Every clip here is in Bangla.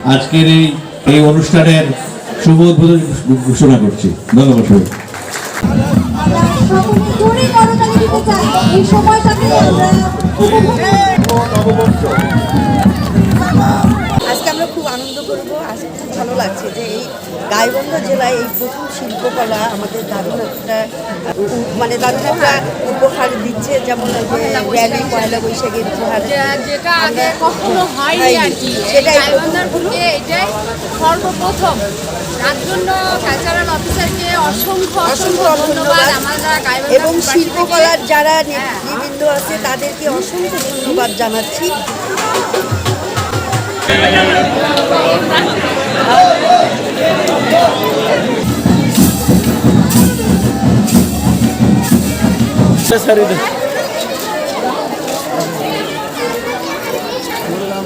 আজকের এই অনুষ্ঠানের শুভ উদ্বোধন ঘোষণা করছি। ধন্যবাদ সবাই আজকে আমরা খুব আনন্দ করব। আজকে খুব ভালো লাগছে যে এই গাইবান্ধা জেলায় এই প্রথম শিল্পকলা আমাদের দারুণ একটা মানে দারুণ একটা উপহার যেমন র্যালি পয়লা বৈশাখের উপহার। যেটা আগে কখনো হয়নি আর কি। সেটাই এটাই সর্বপ্রথম। তার জন্য কালচারাল অফিসারকে অসংখ্য অসংখ্য ধন্যবাদ। এবং শিল্পকলার যারা হ্যাঁ। নেতৃবৃন্দ আছে তাদেরকে অসংখ্য ধন্যবাদ জানাচ্ছি।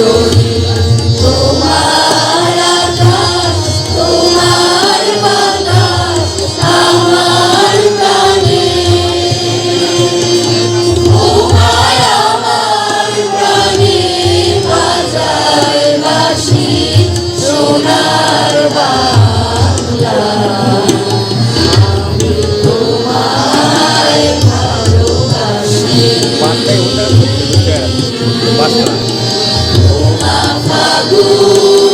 有你 Chagua